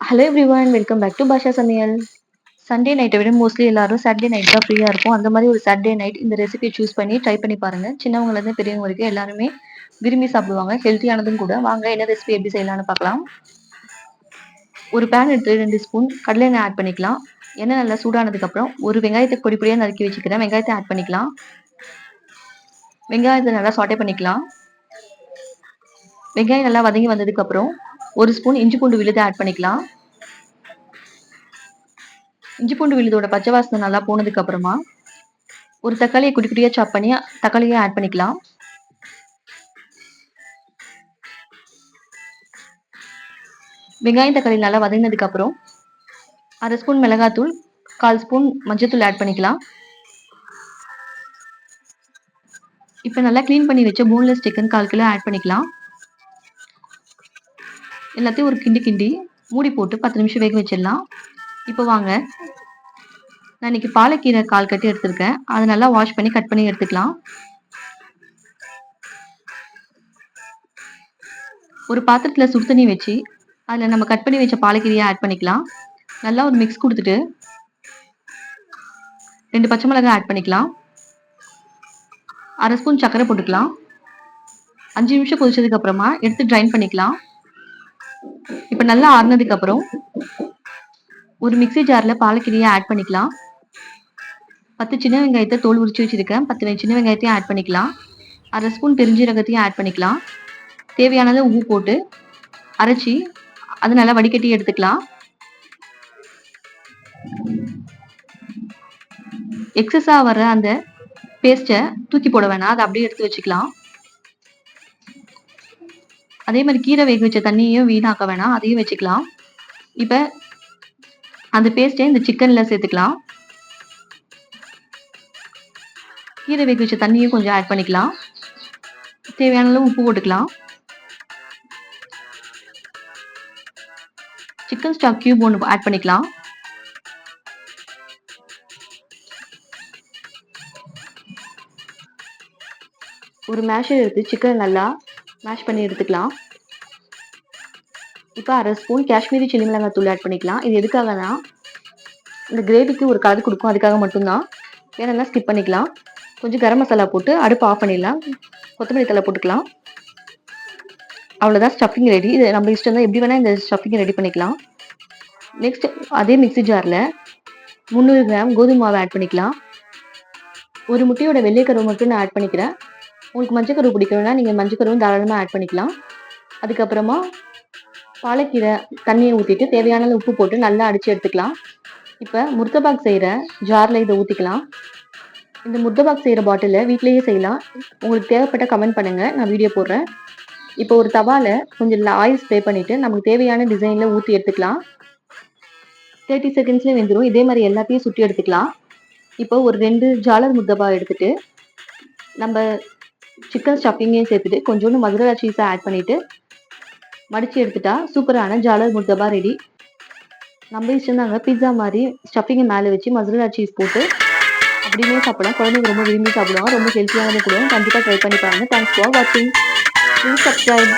Hello everyone welcome back to Basha Samayal Sunday நைட்டை விட mostly எல்லாரும் Saturday night தான் ஃப்ரீயாக இருக்கும் அந்த மாதிரி ஒரு சாட்டர்டே நைட் இந்த ரெசிபியை சூஸ் பண்ணி ட்ரை பண்ணி பாருங்கள் சின்னவங்கலேருந்து பெரியவங்க வரைக்கும் எல்லாருமே விரும்பி சாப்பிடுவாங்க. ஹெல்த்தியானதும் கூட. வாங்க என்ன ரெசிபி எப்படி செய்யலாம்னு பார்க்கலாம். ஒரு பேன் எடுத்து ரெண்டு ஸ்பூன் கடலை எண்ணெய் ஆட் பண்ணிக்கலாம். எண்ணெய் நல்லா சூடானதுக்கப்புறம் ஒரு வெங்காயத்தை பொடி பொடியாக நறுக்கி வச்சுக்கிறேன். வெங்காயத்தை ஆட் பண்ணிக்கலாம். வெங்காயத்தை நல்லா சாட்டே பண்ணிக்கலாம். வெங்காயம் நல்லா வதங்கி வந்ததுக்கப்புறம் ஒரு ஸ்பூன் இஞ்சி பூண்டு விழுதை ஆட் பண்ணிக்கலாம். இஞ்சி பூண்டு விழுதோட பச்சை வாசனை நல்லா போனதுக்கு அப்புறமா ஒரு தக்காளியை குட்டி குட்டியாக சாப் பண்ணி தக்காளியை ஆட் பண்ணிக்கலாம். வெங்காயம் தக்காளி நல்லா வதங்கினதுக்கு அப்புறம் அரை ஸ்பூன் மிளகாத்தூள் கால் ஸ்பூன் மஞ்சத்தூள் ஆட் பண்ணிக்கலாம். இப்போ நல்லா க்ளீன் பண்ணி வச்ச போன்லெஸ் சிக்கன் கால் கிலோ ஆட் பண்ணிக்கலாம். எல்லாத்தையும் ஒரு கிண்டி கிண்டி மூடி போட்டு பத்து நிமிஷம் வேக வச்சிடலாம். இப்போ வாங்க. நான் இன்னைக்கு பாலக்கீரை கால் கட்டி எடுத்திருக்கேன். அதை நல்லா வாஷ் பண்ணி கட் பண்ணி எடுத்துக்கலாம். ஒரு பாத்திரத்தில் சுடு தண்ணி வச்சு அதில் நம்ம கட் பண்ணி வச்ச பாலக்கீரையை ஆட் பண்ணிக்கலாம். நல்லா ஒரு மிக்ஸ் கொடுத்துட்டு ரெண்டு பச்சை மிளகாய் ஆட் பண்ணிக்கலாம். அரை ஸ்பூன் சர்க்கரை போட்டுக்கலாம். அஞ்சு நிமிஷம் கொதிச்சதுக்கு அப்புறமா எடுத்து ட்ரைன் பண்ணிக்கலாம். இப்போ நல்லா ஆறுனதுக்கு அப்புறம் ஒரு மிக்சி ஜாரில் பாலக்கீரையை ஆட் பண்ணிக்கலாம். பத்து சின்ன வெங்காயத்தை தோல் உரிச்சு வச்சிருக்கேன். பத்து சின்ன வெங்காயத்தையும் ஆட் பண்ணிக்கலாம். அரை ஸ்பூன் பெருஞ்சீரகத்தையும் ஆட் பண்ணிக்கலாம். தேவையானதை உப்பு போட்டு அரைச்சி அது நல்லா வடிகட்டி எடுத்துக்கலாம். எக்ஸஸாக வர அந்த பேஸ்ட்டை தூக்கி போட வேணாம். அதை அப்படியே எடுத்து வச்சுக்கலாம். அதே மாதிரி கீரை வேக வச்ச தண்ணியையும் வீணாக்க வேணாம். அதையும் வச்சுக்கலாம். இப்போ அந்த பேஸ்ட்டை இந்த சிக்கனில் சேர்த்துக்கலாம். கீரை வேக வச்ச தண்ணியும் கொஞ்சம் ஆட் பண்ணிக்கலாம். தேவையான அளவு உப்பு போட்டுக்கலாம். சிக்கன் ஸ்டாக் கியூப் ஒன்று ஆட் பண்ணிக்கலாம். ஒரு மேஷர் எடுத்து சிக்கன் நல்லா மேஷ் பண்ணி எடுத்துக்கலாம். இப்போ அரை ஸ்பூன் காஷ்மீரி சில்லி மிளகாய் தூள் ஆட் பண்ணிக்கலாம். இது எதுக்காகனா இந்த கிரேவிக்கு ஒரு கலர் கொடுக்கும். அதுக்காக மட்டும்தான். வேணும்னா ஸ்கிப் பண்ணிக்கலாம். கொஞ்சம் கரம் மசாலா போட்டு அடுப்பு ஆஃப் பண்ணிடலாம். கொத்தமல்லி தலை போட்டுக்கலாம். அவ்வளோதான் ஸ்டஃபிங் ரெடி இது நம்ம இஷ்டம் தான். எப்படி வேணால் இந்த ஸ்டஃபிங் ரெடி பண்ணிக்கலாம். நெக்ஸ்ட் அதே மிக்சி ஜாரில் முந்நூறு கிராம் கோதுமை மாவை ஆட் பண்ணிக்கலாம். ஒரு முட்டையோட வெள்ளைக்கருவை மட்டும் நான் ஆட் பண்ணிக்கிறேன். உங்களுக்கு மஞ்சக்கரு பிடிக்கணும்னா நீங்கள் மஞ்சக்கருவும் தாராளமாக ஆட் பண்ணிக்கலாம். அதுக்கப்புறமா பாலக்கீரை தண்ணியை ஊற்றிட்டு தேவையான உப்பு போட்டு நல்லா அடித்து எடுத்துக்கலாம். இப்போ முர்த்தபாக் செய்கிற ஜாரில் இதை ஊற்றிக்கலாம் இந்த முர்த்தபாக் செய்கிற பாட்டிலில் வீட்லேயே செய்யலாம். உங்களுக்கு தேவைப்பட்ட கமெண்ட் பண்ணுங்கள் நான் வீடியோ போடுறேன். இப்போ ஒரு தவாவில் கொஞ்சம் ஆயில் ஸ்ப்ரே பண்ணிவிட்டு நமக்கு தேவையான டிசைனில் ஊற்றி எடுத்துக்கலாம். தேர்ட்டி செகண்ட்ஸ்லேயே வெந்துடும் இதே மாதிரி எல்லாத்தையும் சுற்றி எடுத்துக்கலாம். இப்போ ஒரு ரெண்டு ஜாலர் முத்தபா எடுத்துகிட்டு நம்ம சிக்கன் ஸ்டஃபிங்கையும் சேர்த்துட்டு கொஞ்சோண்டு மதுரை சீஸை ஆட் பண்ணிவிட்டு மடித்து எடுத்துட்டா சூப்பரான ஜாலர் முர்தபா ரெடி நம்ம இஷ்டம் தாங்க பிஸா மாதிரி ஸ்டஃபிங்கை மேலே வச்சு மதுரை சீஸ் போட்டு அப்படியுமே சாப்பிடலாம். குழந்தைங்க ரொம்ப விரும்பி சாப்பிடுவாங்க ரொம்ப ஹெல்த்தியானது கூட கண்டிப்பாக ட்ரை பண்ணி பாருங்கள் தேங்க்ஸ் ஃபார் வாட்சிங் ப்ளீஸ் சப்ஸ்கிரைப்